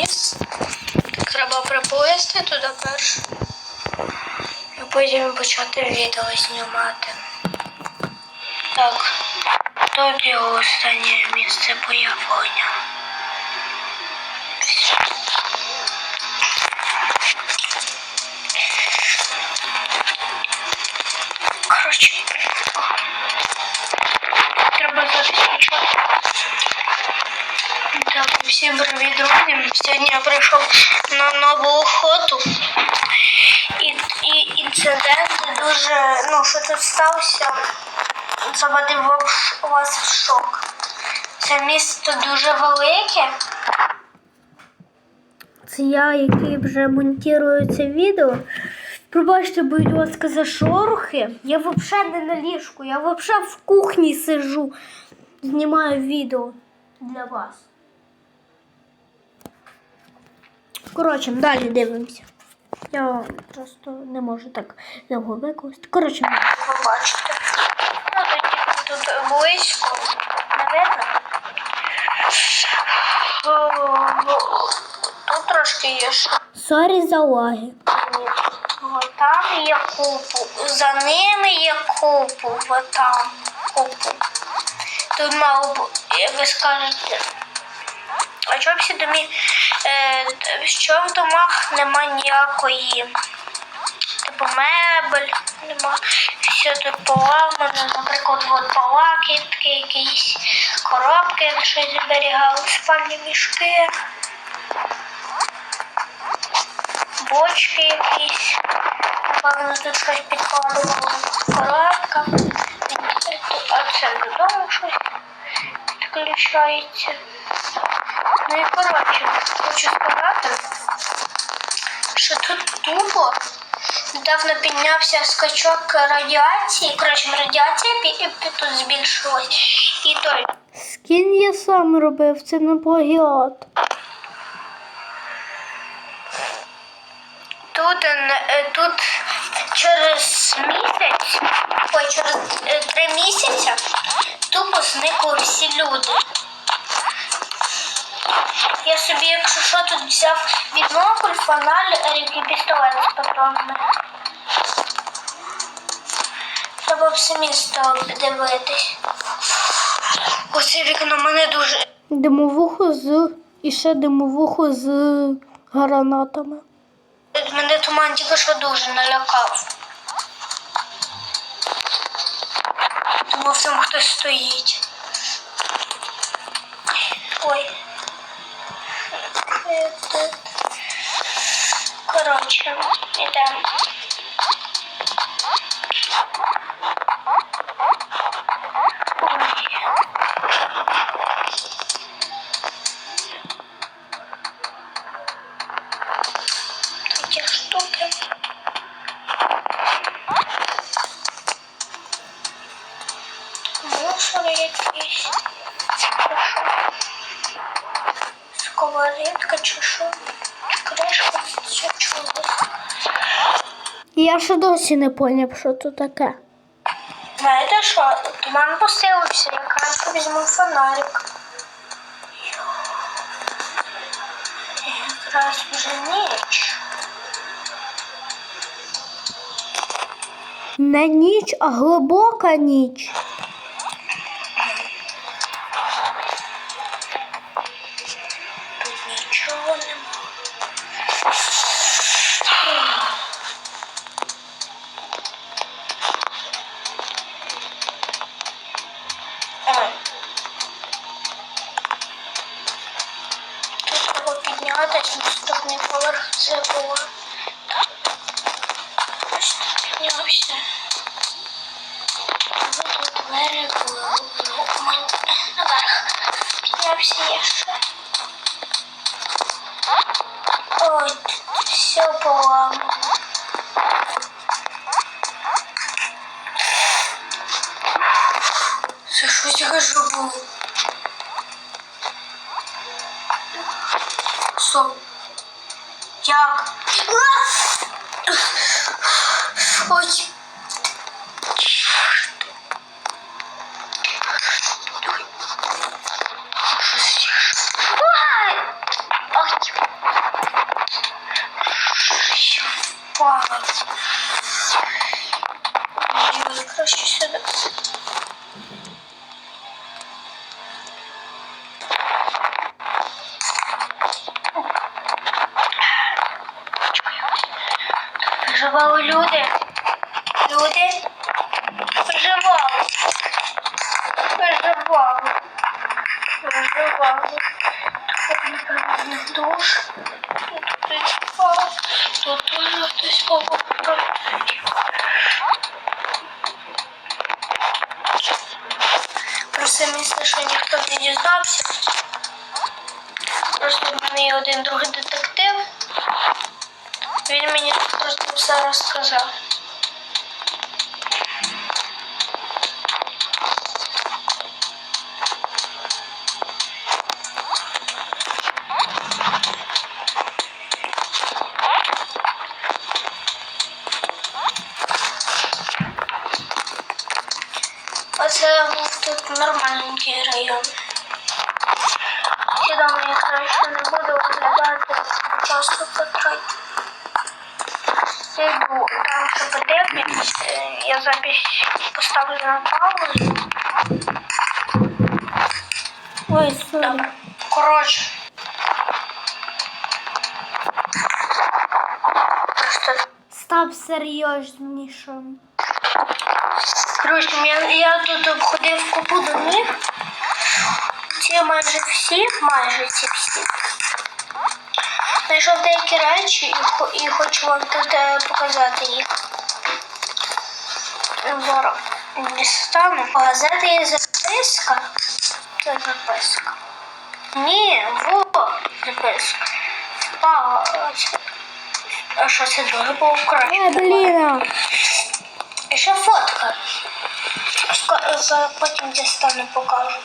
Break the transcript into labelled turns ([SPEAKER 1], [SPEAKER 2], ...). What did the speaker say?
[SPEAKER 1] вниз. Треба приплисти туди перше. І потім почати відео знімати. Так, тобі останнє місце появлення. Коротше, треба забезпечити. Так, всім привіт, друзі. Сьогодні я прийшов на нову охоту. І, і інцидент дуже, ну, що тут стався, заводив вас- в шок. Це місто дуже велике. Це я, який вже монтую це відео. Пробачте, будь ласка, за шорохи. Я взагалі не на ліжку, я взагалі в кухні сижу. Знімаю відео для вас. Коротше, далі дивимося. Я просто не можу так довго викласти. Коротше, ви бачите. Ну, тоді тут близько, не видно. Тут трошки є ще. Сорі за лаги. Вот там є купу. За ними є купу. Вот там купу. Тут мало е, ви скажете. А чого всі домі? Е, що в домах нема ніякої типу мебель, нема. Все тут поламано, наприклад, от палаки, якісь коробки, щось зберігали, спальні мішки, бочки якісь. Напевно, тут щось підкладували. Коробка. А це додому щось підключається. Ну і коротше, хочу сказати, що тут тупо недавно піднявся скачок радіації. Коротше, радіація тут збільшилась. І той.
[SPEAKER 2] Скін я сам робив, це не плагіат.
[SPEAKER 1] Тут, е, тут через місяць, ой, через е, три місяці тупо зникли всі люди. Я собі, якщо що, тут взяв бінокль, фонарик і пістолет з патронами. Треба все місто дивитись. Оце вікно мене дуже.
[SPEAKER 2] Димовуху з. І ще димовуху з гранатами.
[SPEAKER 1] Мене туман тільки що дуже налякав. Думав, там хтось стоїть. Ой. Е, тут. Коротше, ідемо. Такі штуки. Мусор якийсь. Чи що? Сковорідка чи що? Кришка чи чогось.
[SPEAKER 2] Я ще досі не поняв, що це таке.
[SPEAKER 1] Знаєте що? Туман посилився, я краще візьму фонарик. Якраз вже ніч.
[SPEAKER 2] Не ніч, а глибока ніч.
[SPEAKER 1] Наступний поверх це було. Ось піднявся. Тут. Ну, наверх я. Ой, все поламано. Це щось що було. Стоп. Як? Ой. Виживали люди. Люди. Виживали. Виживали. Виживали. Тут, душ. Тут хтось впав. Тут дуже хтось попав. Просто місце, що ніхто не дізнався. Просто в мене є один другий детектив. Він мені просто все розказав. Оце був тут нормальненький район. Ці доми я краще не буду оглядати, просто потратити. Я йду там, що подивлюсь, е, я запись поставлю на паузу.
[SPEAKER 2] Ой, сорі.
[SPEAKER 1] Добре. Коротше. Просто
[SPEAKER 2] Став серйознішим.
[SPEAKER 1] Коротше, я, я тут обходив купу домів. Ці майже всі, майже ці всі. Знайшов деякі речі і, хочу вам тут е, показати їх. Зараз дістану. У газети є записка. Це записка. Ні, во записка. Впала. А що це дуже було краще?
[SPEAKER 2] Блін.
[SPEAKER 1] І ще фотка. За- Потім дістану покажу.